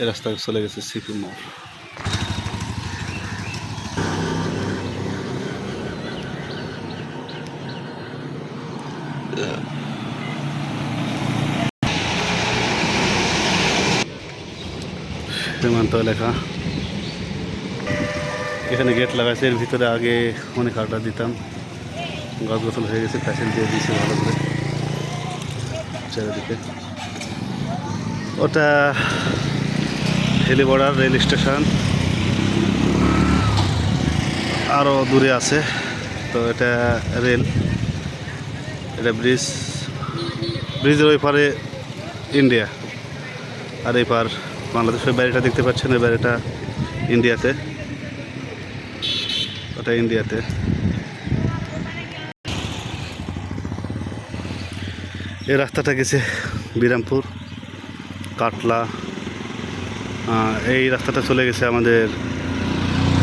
এই রাস্তা চলে গেছে সিপি মোড়। সীমান্ত এলাকা। এখানে গেট লাগাইছে, এর ভিতরে আগে অনেক আড্ডা দিতাম। গাছ গোছল হয়ে গেছে প্যাসেল দিয়ে দিয়েছে ভালো করে। চারিদিকে। ওটা হেলিবর্ডার রেল স্টেশন। আরও দূরে আছে, তো এটা রেল, এটা ব্রিজ। ব্রিজের ওই পারে ইন্ডিয়া। আর এই পার বাংলাদেশের বাড়িটা দেখতে পাচ্ছেন, এই বাড়িটা ইন্ডিয়াতে। ওটা ইন্ডিয়াতে। এই রাস্তাটা গেছে বিরামপুর, কাটলা। এই রাস্তাটা চলে গেছে আমাদের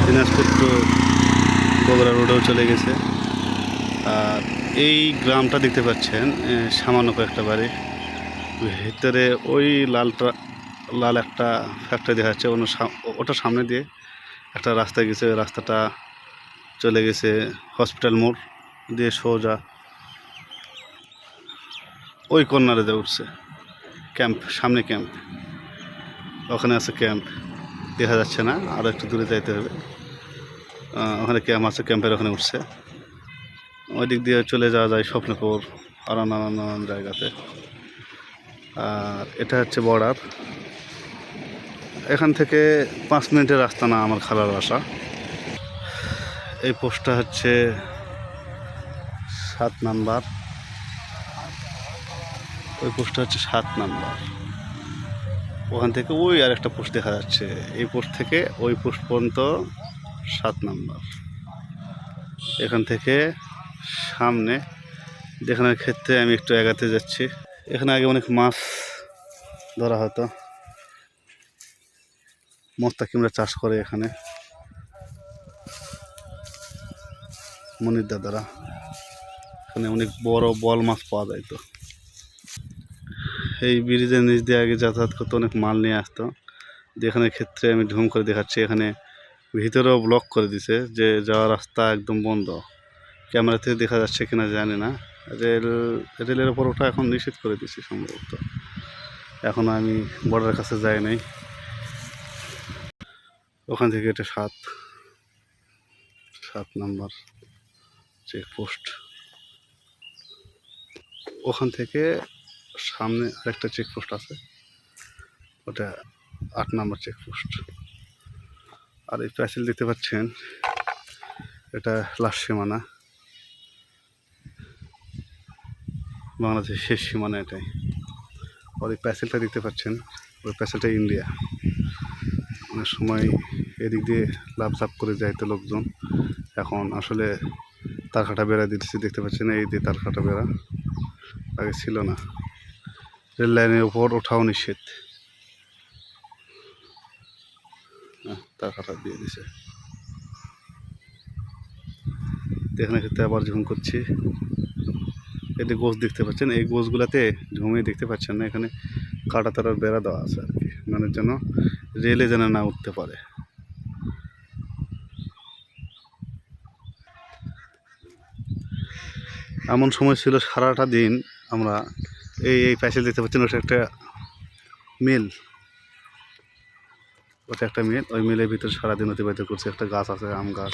দিনাজপুর টু বগুড়া রোডেও চলে গেছে। আর এই গ্রামটা দেখতে পাচ্ছেন সামান্য কয়েকটা বাড়ি। ভিতরে ওই লালটা লাল একটা ফ্যাক্টরি দেখা যাচ্ছে, অন্য ওটার সামনে দিয়ে একটা রাস্তা গেছে, ওই রাস্তাটা চলে গেছে হসপিটাল মোড় দিয়ে সোজা। ওই কর্নারে দিয়ে উঠছে, ক্যাম্প, সামনে ক্যাম্প। ওখানে আছে ক্যাম্প, দেখা যাচ্ছে না আরও একটু দূরে যাইতে হবে। ওখানে ক্যাম্প আছে, ক্যাম্পের ওখানে উঠছে। ওই দিক দিয়ে চলে যাওয়া যায় স্বপ্নপুর আরও নানান নানান জায়গাতে। আর এটা হচ্ছে বর্ডার। এখান থেকে পাঁচ মিনিটের রাস্তা না আমার খালার বাসা। এই পোস্টটা হচ্ছে সাত নাম্বার। ওই পোস্টটা হচ্ছে সাত নাম্বার। ওখান থেকে ওই আর একটা পোস্ট দেখা যাচ্ছে। এই পোস্ট থেকে ওই পোস্ট পর্যন্ত সাত নাম্বার। এখান থেকে সামনে, দেখানোর ক্ষেত্রে আমি একটু এগাতে যাচ্ছি। এখানে আগে অনেক মাছ ধরা হতো। মোস্তাকিমরা চাষ করে এখানে। মনির দাদারা। এখানে অনেক বড় বল মাছ পাওয়া যায় তো। এই ব্রিজের নিচ দিয়ে আগে যাতায়াত করতো অনেক মাল নিয়ে আসতো। যেখানে ক্ষেত্রে আমি ঝুম করে দেখাচ্ছি, এখানে ভিতরেও ব্লক করে দিছে যে যাওয়ার রাস্তা একদম বন্ধ। ক্যামেরা থেকে দেখা যাচ্ছে কিনা জানি না। রেল, রেলের ওপর ওটা এখন নিষেধ করে দিছে সম্ভবত। এখন আমি বর্ডারের কাছে যাই নাই। ওখান থেকে এটা সাত সাত নাম্বার চেকপোস্ট ওখান থেকে সামনে আরেকটা চেকপোস্ট আছে। ওটা আট নম্বর চেকপোস্ট আর এই প্যাসেল দেখতে পাচ্ছেন, এটা লাস্ট সীমানা। বাংলাদেশের শেষ সীমানা এটাই। আর এই প্যাসেলটা দেখতে পাচ্ছেন, ওই প্যাসেলটা ইন্ডিয়া। অনেক সময় এদিক দিয়ে লাভ লাভ করে যায় তো লোকজন। এখন আসলে তার কাটা বেড়া দিতেছি, দেখতে পাচ্ছেন এই দিয়ে তার কাটা বেড়া। আগে ছিল না। রেল লাইনের উপর ওঠাও নিষেধ। হ্যাঁ, তার কাটা দিয়ে দিছে। এখানে ক্ষেত্রে আবার ঝুম করছি। এতে গোছ দেখতে পাচ্ছেন এই গোছগুলাতে ঝুমিয়ে দেখতে পাচ্ছেন না এখানে কাটা তারার বেড়া দেওয়া আছে আর কি। মানে যেন রেলে যেন না উঠতে পারে। এমন সময় ছিল সারাটা দিন আমরা এই এই প্যাসেজ দেখতে পাচ্ছেন ওটা একটা মিল। ওটা একটা মিল। ওই মিলের ভিতরে সারাদিন অতিবাহিত করছে। একটা গাছ আছে, আম গাছ।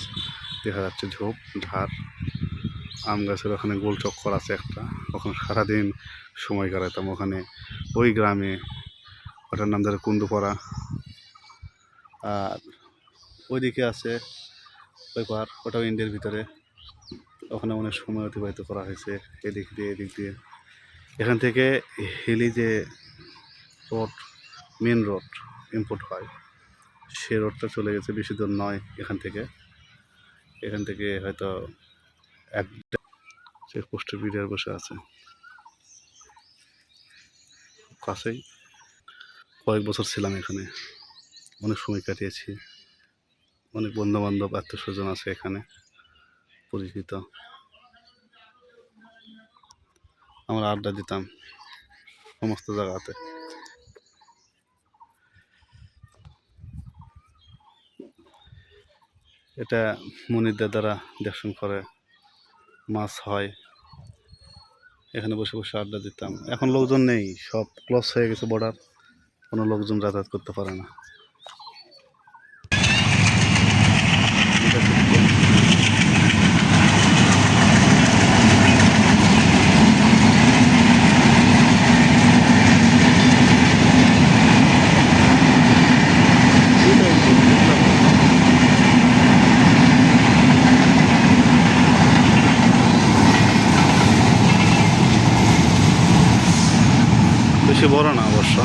দেখা যাচ্ছে ঝোপ, ঝাড়। আম গাছের ওখানে গোল চক্কর আছে একটা। ওখানে সারাদিন সময় কাটাতাম ওখানে। ওই গ্রামে। ওটার নাম ধরে কুন্দুপাড়া। আর ওইদিকে আছে ওই পার ওটাও ইন্ডিয়ার ভিতরে। ওখানে অনেক সময় অতিবাহিত করা হয়েছে। এদিক দিয়ে এদিক দিয়ে। এখান থেকে হিলি যে রোড, মেন রোড ইম্পোর্ট হয়, সে রোডটা চলে গেছে বেশি দূর নয় এখান থেকে। এখান থেকে হয়তো এক চেকপোস্টের বিডিআর বসে আছে। কাছেই কয়েক বছর ছিলাম এখানে। অনেক সময় কাটিয়েছি। অনেক বন্ধু বান্ধব আত্মীয় স্বজন আছে এখানে, পরিচিত। আমরা আড্ডা দিতাম সমস্ত জায়গাতে। এটা মনিরদের দ্বারা দেখশন করে মাছ হয়। এখানে বসে বসে আড্ডা দিতাম। এখন লোকজন নেই, সব ক্লোজ হয়ে গেছে বর্ডার কোনো লোকজন যাতায়াত করতে পারে না। বেশি বড় না অবশ্য।